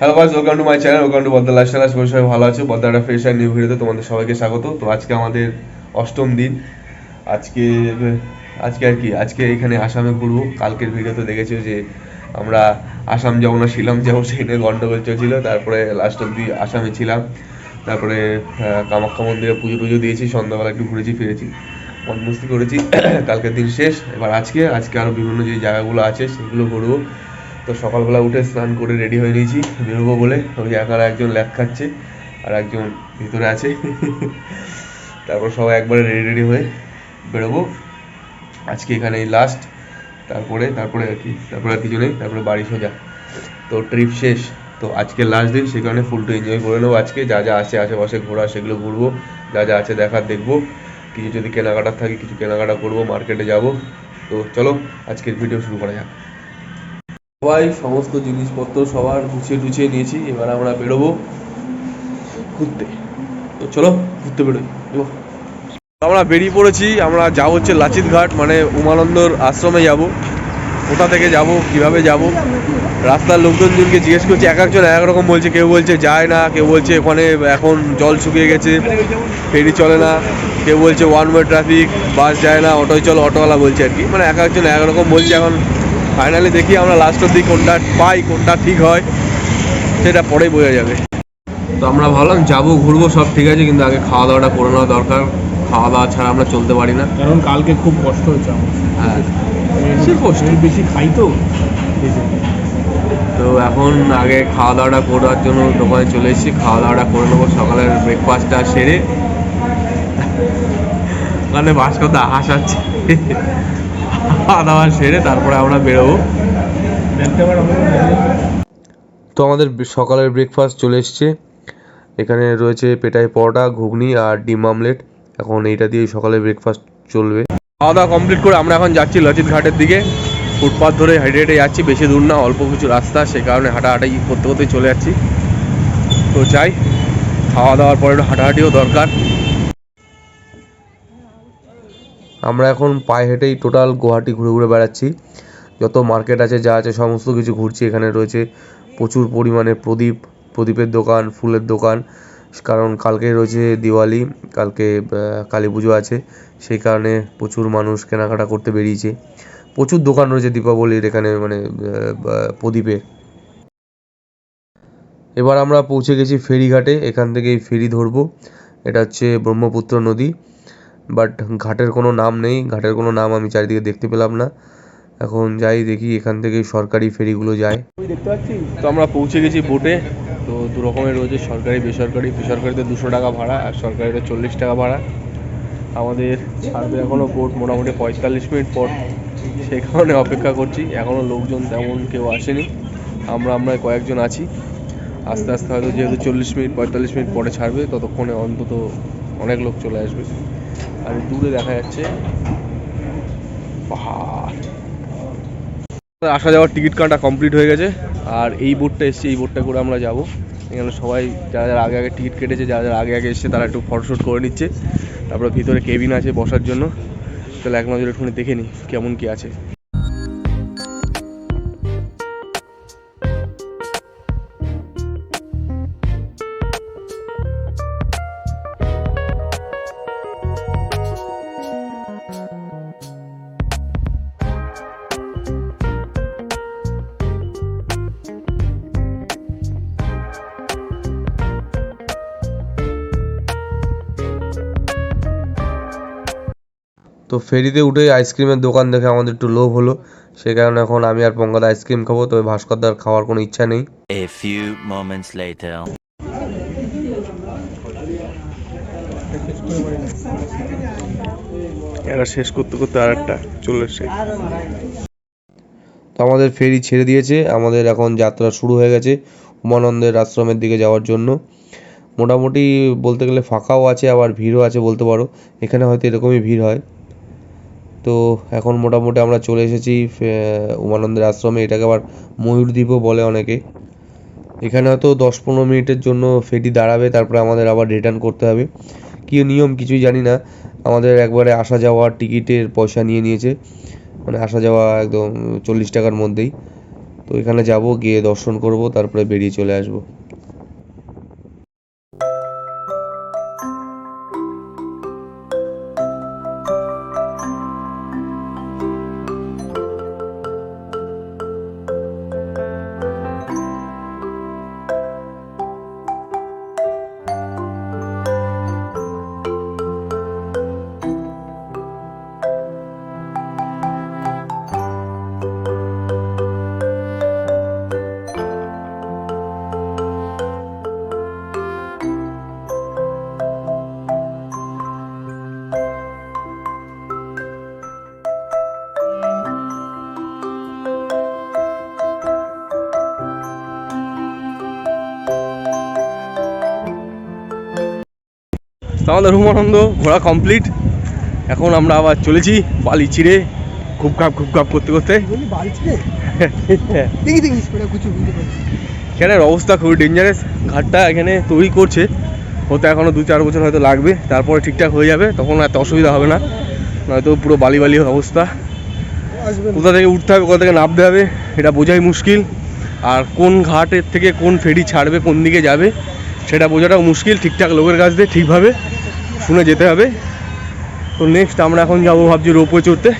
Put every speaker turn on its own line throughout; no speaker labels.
Hello guys welcome to my channel welcome to বদ্দা lifestyle আশা করি সবাই ভালো আছে। বদ্দাটা ফ্রেশ অ্যান্ড নিউ ভিডিওতে তোমাদের সবাইকে স্বাগত। তো আজকে আমাদের অষ্টম দিন। আজকে আজকে আর কি? আজকে এখানে আসামে ঘুরবো। কালকের ভিডিওতে দেখেছ যে আমরা আসাম যাব না, শিলং যাব, সেই নিয়ে গন্ডগোল চলছিল। তারপরে লাস্ট অব্দি আসামে ছিলাম। তারপরে কামাখ্যা মন্দিরে পুজো টুজো দিয়েছি, সন্ধ্যাবেলা একটু ঘুরেছি, ফিরেছি। মন মস্তি করেছি। কালকের দিন শেষ। এবার আজকে আজকে আরও বিভিন্ন যে জায়গাগুলো আছে, সেগুলো ঘুরবো। তো সকালবেলা উঠে স্নান করে রেডি হয়ে নিয়েছি, বেরোবো বলে। ওই একারা একজন ল্যাব খাচ্ছে আর একজন ভিতরে আছে। তারপর সবাই একবারে রেডি রেডি হয়ে বেরোবো। আজকে এখানেই লাস্ট তারপরে তারপরে আর কি, তারপরে আর কিছু নেই, তারপরে বাড়ি সোজা। তো ট্রিপ শেষ। তো আজকে লাস্ট দিন সেই কারণে ফুলটা এনজয় করে নেব আজকে। যা যা আছে আশেপাশে ঘোরা, সেগুলো ঘুরবো। যা যা আছে দেখার দেখব। কিছু যদি কেনাকাটার থাকে, কিছু কেনাকাটা করব মার্কেটে যাব। তো চলো, আজকের ভিডিও শুরু করা যাক। সবাই সমস্ত জিনিসপত্র সবার গুছিয়ে টুছিয়ে নিয়েছি, এবার আমরা বেরোবো ঘুরতে। তো চলো ঘুরতে বেরোই। আমরা বেরিয়ে পড়েছি, আমরা যাব হচ্ছে লাচিত ঘাট মানে উমানন্দর আশ্রমে যাব। কোথা থেকে যাব, কীভাবে যাব? রাস্তার লোকজনজনকে জিজ্ঞেস করছি, এক একজন এক রকম বলছে, কেউ বলছে যায় না, কেউ বলছে ওখানে এখন জল শুকিয়ে গেছে, ফেরি চলে না, কেউ বলছে ওয়ান ওয়ে ট্রাফিক বাস যায় না, অটোয় চল, অটোওয়ালা বলছে আর কি। মানে এক একজন এক রকম বলছে এখন। ফাইনালি দেখি আমরা লাস্ট অব্দি কোনটা পাই কোনটা ঠিক হয় সেটা পরেই বোঝা যাবে। তো আমরা ভাবলাম যাব ঘুরবো সব ঠিক আছে কিন্তু আগে খাওয়া দাওয়াটা করে নেওয়া দরকার। খাওয়া দাওয়া ছাড়া আমরা চলতে পারি না।
কারণ কালকে খুব কষ্ট হয়েছে আমার।
হ্যাঁ। সে কষ্ট।
বেশি খাই তো।
তো এখন আগে খাওয়া দাওয়াটা করার জন্য দোকানে চলে এসেছি। খাওয়া দাওয়াটা করে নেব সকালের ব্রেকফাস্টটা সেরে। ওখানে ভাস্করদা হাসাচ্ছে। খাওয়া দাওয়া সেরে তারপরে আমরা বেরোবো। তো আমাদের সকালের ব্রেকফাস্ট চলে এসছে। এখানে রয়েছে পেটাই পরোটা ঘুগনি আর ডিম আমলেট। এখন এইটা দিয়ে সকালের ব্রেকফাস্ট চলবে। খাওয়া দাওয়া কমপ্লিট করে আমরা এখন যাচ্ছি লচিত ঘাটের দিকে। ফুটপাথ ধরে হেঁটে হেঁটে যাচ্ছি বেশি দূর না অল্প কিছু রাস্তা সে কারণে হাঁটাহাঁটি করতে করতে চলে যাচ্ছি। তো চাই খাওয়া দাওয়ার পরে একটু হাঁটাহাঁটিও দরকার। আমরা এখন পায়ে হেঁটেই টোটাল গুয়াহাটি ঘুরে ঘুরে বেড়াচ্ছি। যত মার্কেট আছে, যা আছে, সমস্ত কিছু ঘুরছি। এখানে রয়েছে প্রচুর পরিমাণে প্রদীপ, প্রদীপের দোকান, ফুলের দোকান। কারণ কালকে রয়েছে দিওয়ালি, কালকে কালী পুজো আছে। সেই কারণে প্রচুর মানুষ কেনাকাটা করতে বেরিয়েছে। প্রচুর দোকান রয়েছে দীপাবলির এখানে মানে প্রদীপের। এবার আমরা পৌঁছে গেছি ফেরিঘাটে। এখান থেকে ফেরি ধরবো। এটা হচ্ছে ব্রহ্মপুত্র নদী। বাট ঘাটের কোনো নাম নেই। ঘাটের কোনো নাম আমি চারিদিকে দেখতে পেলাম না। এখন যাই দেখি, এখান থেকে সরকারি ফেরিগুলো যায়।
দেখতে পাচ্ছি
তো আমরা পৌঁছে গেছি বোটে তো দু রকমের রয়েছে সরকারি, বেসরকারি। বেসরকারিতে দুশো টাকা ভাড়া আর সরকারিতে চল্লিশ টাকা ভাড়া। আমাদের ছাড়বে এখনও বোট মোটামুটি পঁয়তাল্লিশ মিনিট পর। সেই কারণে অপেক্ষা করছি। এখনও লোকজন তেমন কেউ আসেনি। আমরা আমরা কয়েকজন আছি। আস্তে আস্তে হয়তো যেহেতু চল্লিশ মিনিট, পঁয়তাল্লিশ মিনিট পরে ছাড়বে, ততক্ষণে অন্তত অনেক লোক চলে আসবে। আর দূরে দেখা যাচ্ছে পাহাড়। আসা যাওয়ার টিকিট কাটা কমপ্লিট হয়ে গেছে, আর এই বোটটা এসছে, এই বোটটা করে আমরা যাব। এখানে সবাই, যারা যারা আগে আগে টিকিট কেটেছে, যারা যারা আগে আগে এসছে, তারা একটু ফটোশ্যুট করে নিচ্ছে। তারপরে ভিতরে কেবিন আছে বসার জন্য। তাহলে এক নজরে একটুখানি দেখে নিই, কেমন কি আছে। ফেরিতে উঠে আইসক্রিমের দোকান দেখে আমাদের একটু লোভ হলো। সে কারণে এখন আমি আর পঙ্কাদা আইসক্রিম খাব তবে ভাস্করদার খাওয়ার কোনো ইচ্ছা নেই।
A few moments later.
এরা শেষ করতে করতে আর একটা চলে এসছে। তো আমাদের ফেরি ছেড়ে দিয়েছে আমাদের এখন যাত্রা শুরু হয়ে গেছে উমানন্দের আশ্রমের দিকে যাওয়ার জন্য। মোটামুটি বলতে গেলে ফাঁকাও আছে আবার ভিড়ও আছে বলতে পারো। এখানে হয়তো এরকমই ভিড় হয়। তো এখন মোটামুটি আমরা চলে এসেছি উমানন্দের আশ্রমে। এটাকে আবার ময়ূরদ্বীপও বলে অনেকে। এখানে হয়তো দশ পনেরো মিনিটের জন্য ফেরি দাঁড়াবে, তারপরে আমাদের আবার রিটার্ন করতে হবে। কী নিয়ম কিছুই জানি না। আমাদের একবারে আসা যাওয়ার টিকিটের পয়সা নিয়ে নিয়েছে। মানে আসা যাওয়া একদম চল্লিশ টাকার মধ্যেই। তো এখানে যাব, গিয়ে দর্শন করব, তারপরে বেরিয়ে চলে আসব। তো আমাদের রুমানন্দ ঘোরা কমপ্লিট এখন আমরা আবার চলেছি বালি চিড়ে খুব খাপ খুব খাপ করতে করতে। এখানের অবস্থা খুবই ডেঞ্জারাস ঘাটটা এখানে তৈরি করছে। হতে এখনও দু চার বছর হয়তো লাগবে। তারপরে ঠিকঠাক হয়ে যাবে তখন এত অসুবিধা হবে না। নয়তো পুরো বালি বালি অবস্থা। কোথা থেকে উঠতে হবে কোথা থেকে নামতে হবে এটা বোঝাই মুশকিল। আর কোন ঘাটের থেকে কোন ফেরি ছাড়বে কোন দিকে যাবে সেটা বোঝাটাও মুশকিল। ঠিকঠাক লোকের কাছ দিয়ে ঠিকভাবে শুনে যেতে হবে। তো নেক্সট আমরা এখন যাব ভাবছি রোপওয়ে চড়তে।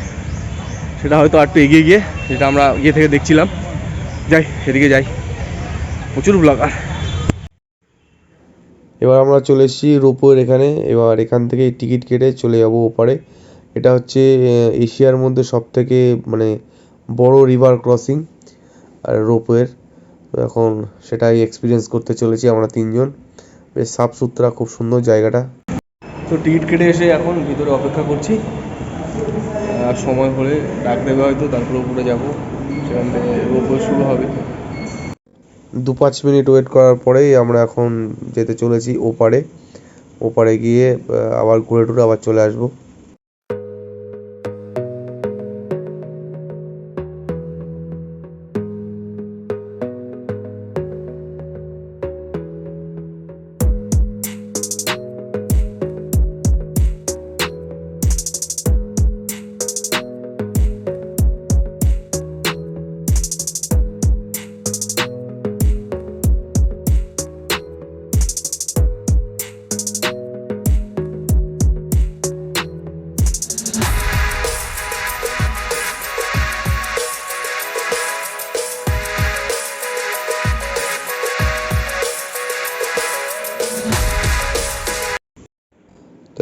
সেটা হয়তো আর একটু এগিয়ে গিয়ে, যেটা আমরা ইয়ে থেকে দেখছিলাম। যাই, সেদিকে যাই। প্রচুর ব্লগার এবার আমরা চলে এসেছি রোপওয়ের এখানে। এবার এখান থেকে টিকিট কেটে চলে যাব ওপারে। এটা হচ্ছে এশিয়ার মধ্যে সব থেকে মানে বড় রিভার ক্রসিং আর রোপওয়ের এখন সেটাই এক্সপিরিয়েন্স করতে চলেছি আমরা তিনজন। বেশ সাফ সুতরা খুব সুন্দর জায়গাটা। তো টিকিট কেটে এসে এখন ভিতরে অপেক্ষা করছি। আর সময় হলে ডাক দেবে হয়তো, তারপরে উপরে যাব। সেখান থেকে রোপওয়ে শুরু হবে। দু পাঁচ মিনিট ওয়েট করার পরেই আমরা এখন যেতে চলেছি ওপারে। ওপারে গিয়ে আবার ঘুরে টুরে আবার চলে আসব।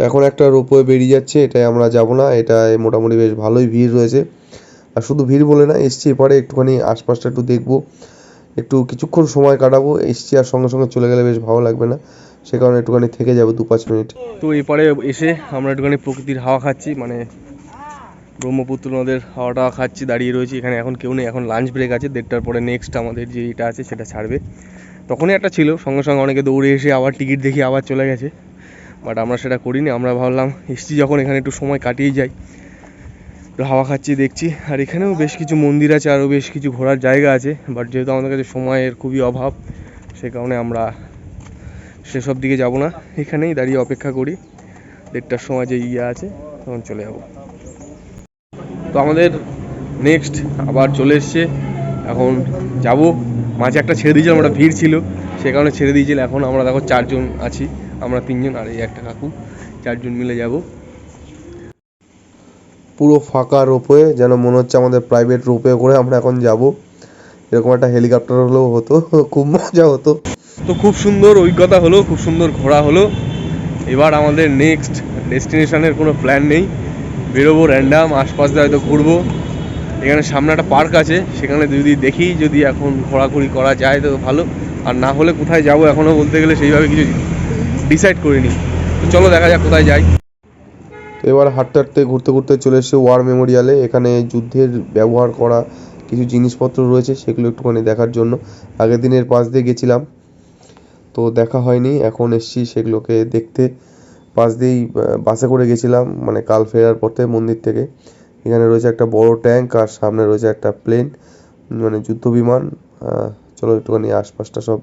এখন একটা রোপওয়ে বেরিয়ে যাচ্ছে, এটাই আমরা যাব না, এটায় মোটামুটি বেশ ভালোই ভিড় রয়েছে। আর শুধু ভিড় বলে না, এসছি এপারে একটুখানি আশপাশটা একটু দেখব, একটু কিছুক্ষণ সময় কাটাবো, এসছি আর সঙ্গে সঙ্গে চলে গেলে বেশ ভালো লাগবে না, সে কারণে একটুখানি থেকে যাব দু পাঁচ মিনিট। তো এপারে এসে আমরা একটুখানি প্রকৃতির হাওয়া খাচ্ছি মানে ব্রহ্মপুত্র নদের হাওয়াটা খাচ্ছি, দাঁড়িয়ে রয়েছি, এখানে এখন কেউ নেই, এখন লাঞ্চ ব্রেক আছে, দেড়টার পরে নেক্সট আমাদের যে এটা আছে সেটা ছাড়বে। তখনই একটা ছিল, সঙ্গে সঙ্গে অনেকে দৌড়ে এসে আবার টিকিট দেখি আবার চলে গেছে। বাট আমরা সেটা করিনি, আমরা ভাবলাম এসছি যখন এখানে একটু সময় কাটিয়ে যাই। একটু হাওয়া খাচ্ছি, দেখছি। আর এখানেও বেশ কিছু মন্দির আছে, আরও বেশ কিছু ঘোরার জায়গা আছে, বাট যেহেতু আমাদের কাছে সময়ের খুবই অভাব, সে কারণে আমরা সেসব দিকে যাব না। এখানেই দাঁড়িয়ে অপেক্ষা করি। দেড়টার সময় যে ইয়ে আছে, তখন চলে যাব। তো আমাদের নেক্সট আবার চলে এসছে। এখন যাব। মাঝে একটা ছেড়ে দিয়েছিলাম, ওটা ভিড় ছিল। সে কারণে ছেড়ে দিয়েছিল। এখন আমরা দেখো চারজন আছি। আমরা তিনজন আর এই একটা কাকু, চারজন মিলে যাব। পুরো ফাঁকা রোপওয়ে, যেন মনে হচ্ছে আমাদের প্রাইভেট রোপওয়ে করে আমরা এখন যাব। এরকম একটা হেলিকপ্টার হলেও হতো, খুব মজা হতো। তো খুব সুন্দর অভিজ্ঞতা হলো, খুব সুন্দর ঘোরা হলো। এবার আমাদের নেক্সট ডেস্টিনেশনের কোনো প্ল্যান নেই। বেরোবো র্যান্ডাম আশপাশ দিয়ে হয়তো ঘুরবো। এখানে সামনে একটা পার্ক আছে, সেখানে যদি দেখি, যদি এখন ঘোরাঘুরি করা যায় তো ভালো। আর না হলে কোথায় যাব এখনও বলতে গেলে সেইভাবে কিছু ডিসাইড করিনি। তো চলো দেখা যাক কোথায় যাই। তো এবার হাঁটতে হাঁটতে, ঘুরতে ঘুরতে চলে এসেছে ওয়ার মেমোরিয়ালে এখানে যুদ্ধের ব্যবহার করা কিছু জিনিসপত্র রয়েছে, সেগুলো একটুখানি দেখার জন্য। আগের দিনের পাশ দিয়ে গেছিলাম। তো দেখা হয়নি, এখন এসছি সেগুলোকে দেখতে। পাশ দিয়েই বাসে করে গেছিলাম মানে কাল ফেরার পথে মন্দির থেকে। এখানে রয়েছে একটা বড় ট্যাঙ্ক আর সামনে রয়েছে একটা প্লেন মানে যুদ্ধ বিমান। চলো একটুখানি আশপাশটা সব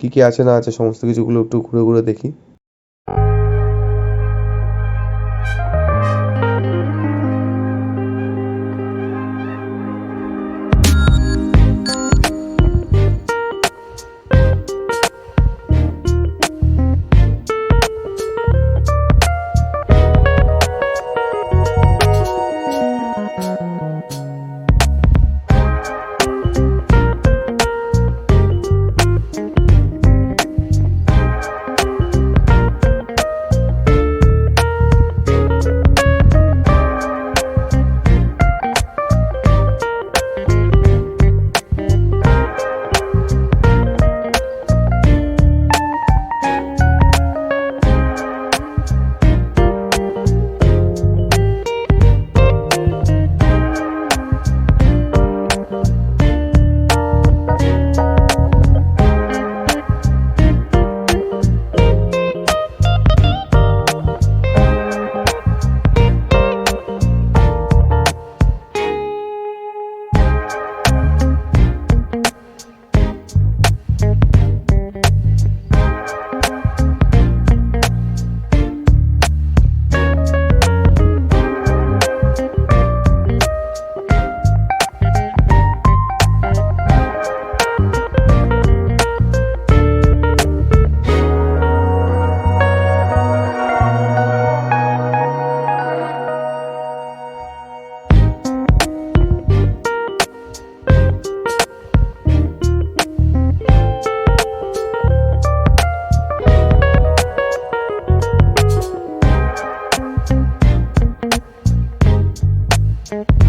কী কী আছে না আছে সমস্ত কিছুগুলো একটু ঘুরে ঘুরে দেখি। Thank you.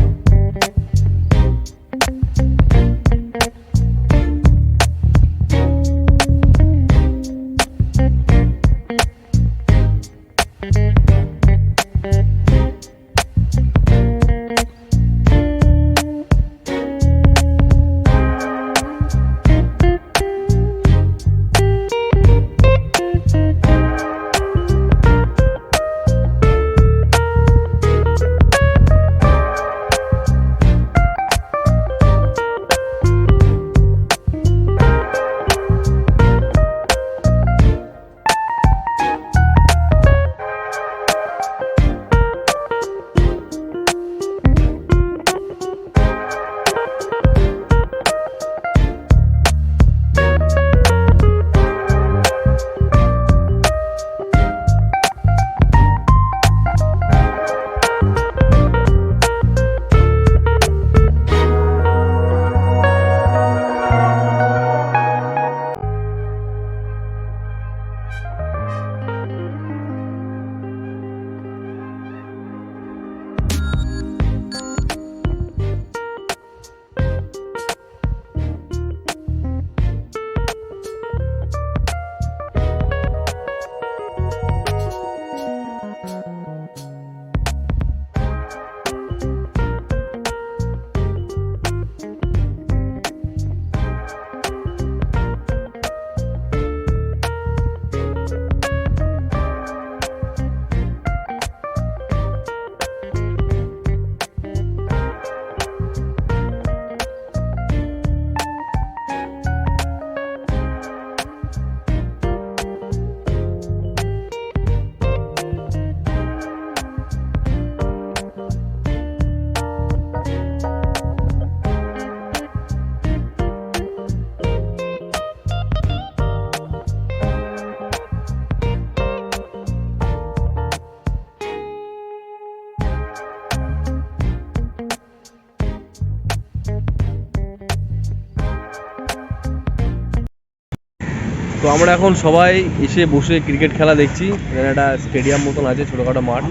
তো আমরা এখন সবাই এসে বসে ক্রিকেট খেলা দেখছি। এখানে একটা স্টেডিয়াম মতন আছে ছোটোখাটো মাঠ।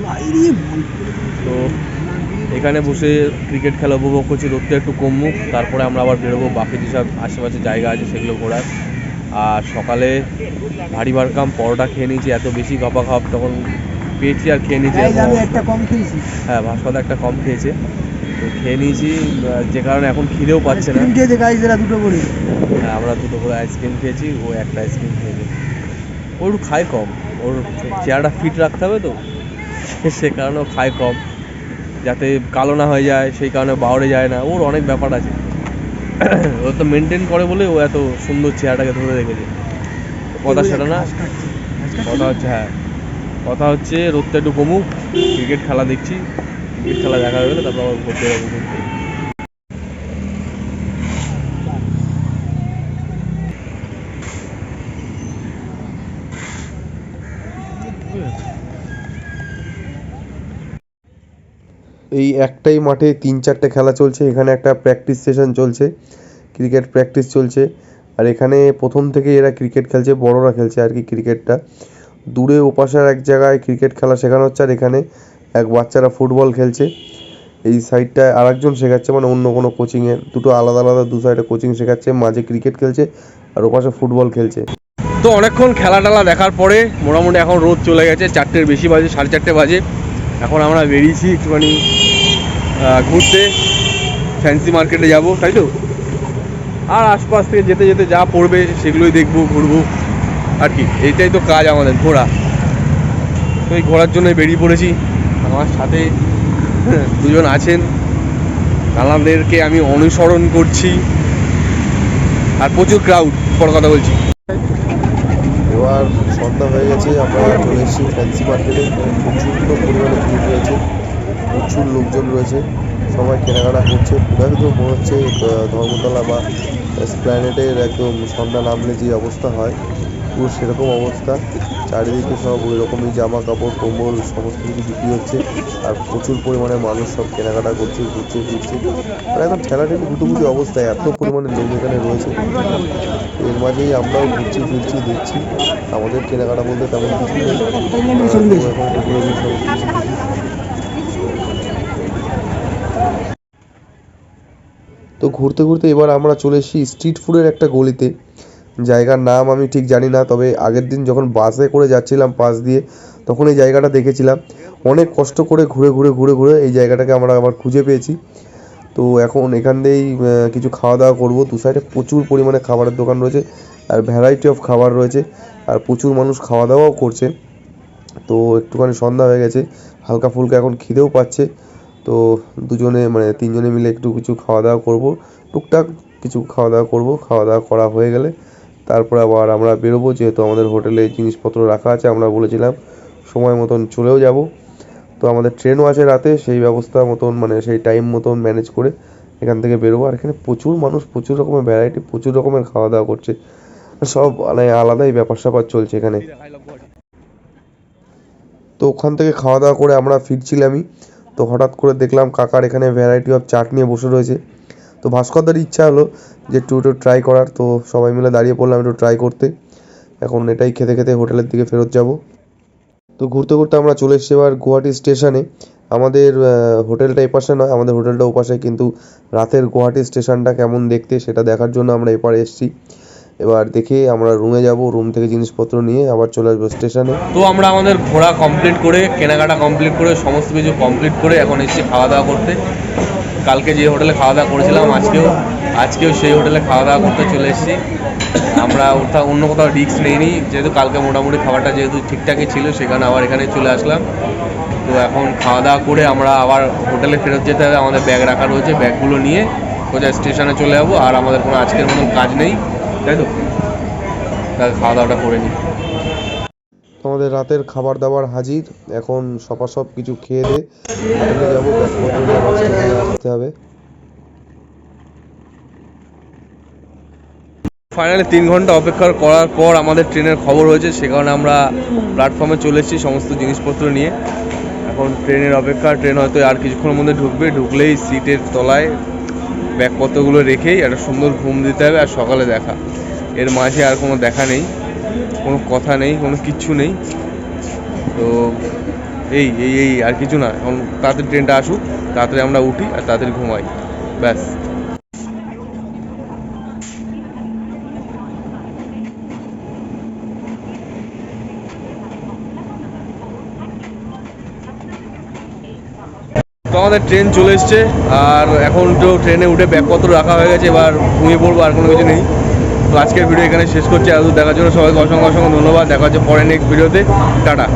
তো এখানে বসে ক্রিকেট খেলা উপভোগ করছি। রোদটা একটু কমুক তারপরে আমরা আবার বেরোবো। বাকি যেসব আশেপাশে জায়গা আছে সেগুলো ঘোরার। আর সকালে ভারী বারকাম পরোটা খেয়ে নিয়েছি এত বেশি গপা খাপ তখন পেয়েছি আর খেয়ে নিয়েছি হ্যাঁ ভাস্কর একটা কম খেয়েছে। খেয়ে নিয়েছি যে কারণে এখন খিদেও পাচ্ছে না।
খেয়েছে গাইজ এরা দুটো করে।
হ্যাঁ আমরা দুটো করে আইসক্রিম খেয়েছি ও একটা আইসক্রিম খেয়েছে ও একটু খায় কম ওর চেহারাটা ফিট রাখতে হবে তো সে কারণে ও খায় কম। যাতে কালো না হয়ে যায় সেই কারণে বাউরে যায় না ওর অনেক ব্যাপার আছে। ও তো মেনটেন করে বলে ও এত সুন্দর চেহারাটাকে ধরে রেখেছে। কথা সেটা না। কথা হচ্ছে হ্যাঁ। কথা হচ্ছে রোদটা একটু কমুক ক্রিকেট খেলা দেখছি। ক্রিকেট খেলা দেখা হয়ে গেলে তারপর আবার ঘুরতে যাব, ঘুরতে
এই একটাই মাঠে তিন চারটে খেলা চলছে, এখানে একটা প্র্যাকটিস সেশন চলছে ক্রিকেট প্র্যাকটিস চলছে, আর এখানে প্রথম থেকে এরা ক্রিকেট খেলছে, বড়রা খেলছে আর কি ক্রিকেটটা দূরে ওপাশের এক জায়গায় ক্রিকেট খেলা শেখানো হচ্ছে আর এখানে এক বাচ্চারা ফুটবল খেলছে। এই সাইডটায় আরেকজন শেখাচ্ছে মানে অন্য কোনো কোচিংয়ে দুটো আলাদা আলাদা, দু সাইডে কোচিং শেখাচ্ছে, মাঝে ক্রিকেট খেলছে, আর ওপাশে ফুটবল খেলছে।
তো অনেকক্ষণ খেলা টেলা দেখার পরে মোটামুটি এখন রোদ চলে গেছে, চারটের বেশি বাজে, সাড়ে চারটে বাজে। এখন আমরা বেরিয়েছি একটুখানি ঘুরতে ফ্যান্সি মার্কেটে যাব, তাই তো? আর আশপাশ থেকে যেতে যেতে যা পড়বে সেগুলোই দেখব, ঘুরবো। আর কি, এইটাই তো কাজ আমাদের, ঘোরা। তো এই ঘোরার জন্য বেরিয়ে পড়েছি। আমার সাথে দুজন আছেন। নানাদেরকে আমি অনুসরণ করছি। আর প্রচুর ক্রাউড বড় কথা বলছি।
এবার সন্ধ্যা হয়ে গেছে, আমরা চলে এসেছি ফ্যান্সি মার্কেটে প্রচণ্ড পরিমাণে ভিড় রয়েছে, প্রচুর লোকজন রয়েছে। সবাই কেনাকাটা করছে। পুরো মনে হচ্ছে ধর্মতলা বা স্প্ল্যানেটের একদম সন্ধ্যা নামলে যে অবস্থা হয়। পুরো সেরকম অবস্থা। চারিদিকে সব ওই রকমই জামা কাপড় কম্বল সমস্ত কিছু বিক্রি হচ্ছে। আর প্রচুর পরিমাণে মানুষ সব কেনাকাটা করছে, ঘুরছে, ফিরছে। আর একদম ঠেলাঠেলি গুটোগুটি অবস্থায় এত পরিমাণে লোক এখানে রয়েছে। এর মাঝেই আমরাও ঘুরছি, ফিরছি, দেখছি। আমাদের কেনাকাটা বলতে তেমন কিছু নেই। তো ঘুরতে ঘুরতে এবার আমরা চলে এসেছি স্ট্রিট ফুডের একটা গলিতে। জায়গার নাম আমি ঠিক জানি না, তবে আগের দিন যখন বাসে করে যাচ্ছিলাম পাশ দিয়ে, তখন এই জায়গাটা দেখেছিলাম। অনেক কষ্ট করে ঘুরে ঘুরে ঘুরে ঘুরে এই জায়গাটাকে আমরা আবার খুঁজে পেয়েছি। তো এখন এখান দিয়েই কিছু খাওয়া দাওয়া করব। দু সাইডে প্রচুর পরিমাণে খাবারের দোকান রয়েছে আর ভ্যারাইটি অফ খাবার রয়েছে আর প্রচুর মানুষ খাওয়া দাওয়াও করছে। তো একটুখানি সন্ধ্যা হয়ে গেছে, হালকা ফুলকা এখন খিদেও পাচ্ছে। তো দুজনে মানে তিনজনে মিলে একটু কিছু খাওয়া দাওয়া করব। টুকটাক কিছু খাওয়া দাওয়া করব। খাওয়া দাওয়া করা হয়ে গেলে তারপরে আবার আমরা বেরোবো, যেহেতু আমাদের হোটেলে জিনিসপত্র রাখা আছে, আমরা বলেছিলাম সময় মতন চলেও যাব। তো আমাদের ট্রেনও আছে রাতে, সেই ব্যবস্থা মতন মানে সেই টাইম মতন ম্যানেজ করে এখান থেকে বেরোবো। আর এখানে প্রচুর মানুষ, প্রচুর রকমের ভ্যারাইটি প্রচুর রকমের খাওয়া দাওয়া করছে। সব মানে আলাদাই ব্যাপার স্যাপার চলছে এখানে। তো ওখান থেকে খাওয়া দাওয়া করে আমরা ফিরছিলামই। তো হঠাৎ করে দেখলাম কাকার এখানে ভ্যারাইটি অফ চাট নিয়ে বসে রয়েছে। তো ভাস্করদার ইচ্ছা হলো যে একটু একটু ট্রাই করার। তো সবাই মিলে দাঁড়িয়ে পড়লাম একটু ট্রাই করতে। এখন এটাই খেতে খেতে হোটেলের দিকে ফেরত যাব। তো ঘুরতে ঘুরতে আমরা চলে এসেছি এবার গুয়াহাটি স্টেশনে। আমাদের হোটেলটা এপাশে নয়, আমাদের হোটেলটা ওপাশে। কিন্তু রাতের গুয়াহাটি স্টেশনটা কেমন দেখতে সেটা দেখার জন্য আমরা এপারে এসেছি। এবার দেখে আমরা রুমে যাব রুম থেকে জিনিসপত্র নিয়ে আবার চলে আসব স্টেশনে।
তো আমরা আমাদের ঘোরা কমপ্লিট করে, কেনাকাটা কমপ্লিট করে, সমস্ত কিছু কমপ্লিট করে এখন এসেছি খাওয়া দাওয়া করতে। কালকে যে হোটেলে খাওয়া দাওয়া করেছিলাম, আজকেও আজকেও সেই হোটেলে খাওয়া দাওয়া করতে চলে এসেছি। আমরা ওটা অন্য কোথাও রিস্ক নেইনি, যেহেতু কালকে মোটামুটি খাবারটা যেহেতু ঠিকঠাকই ছিল, সেখানে আবার এখানে চলে আসলাম। তো এখন খাওয়া দাওয়া করে আমরা আবার হোটেলে ফেরত যেতে হবে, আমাদের ব্যাগ রাখা রয়েছে, ব্যাগগুলো নিয়ে সোজা স্টেশনে চলে যাব। আর আমাদের কোনো আজকের মতন কাজ নেই, তাই তো? তাহলে খাওয়া দাওয়াটা করে নিই।
আমাদের রাতের খাবার দাবার হাজির। এখন সপা সব কিছু খেয়ে দে। যাব আসতে হবে।
ফাইনালি তিন ঘণ্টা অপেক্ষা করার পর আমাদের ট্রেনের খবর হয়েছে, সে কারণে আমরা প্ল্যাটফর্মে চলে এসেছি সমস্ত জিনিসপত্র নিয়ে। এখন ট্রেনের অপেক্ষা, ট্রেন হয়তো আর কিছুক্ষণের মধ্যে ঢুকবে, ঢুকলেই সিটের তলায় ব্যাগপত্রগুলো রেখেই একটা সুন্দর ঘুম দিতে হবে আর সকালে দেখা। এর মাঝে আর কোনো দেখা নেই। কোনো কথা নেই, কোনো কিচ্ছু নেই। তো এই এই এই, আর কিছু না। এখন তাড়াতাড়ি ট্রেনটা আসুক, তাড়াতাড়ি আমরা উঠি আর তাড়াতাড়ি ঘুমাই। ব্যাস। তো আমাদের ট্রেন চলে এসছে, আর এখন তো ট্রেনে উঠে ব্যাগপত্র রাখা হয়ে গেছে, এবার ঘুমিয়ে পড়ব, আর কোনো কিছু নেই। তো আজকের ভিডিও এখানে শেষ করছি। এত দেখার জন্য সবাইকে অসংখ্য অসংখ্য ধন্যবাদ। দেখা হচ্ছে পরে নেক্সট ভিডিওতে টাটা।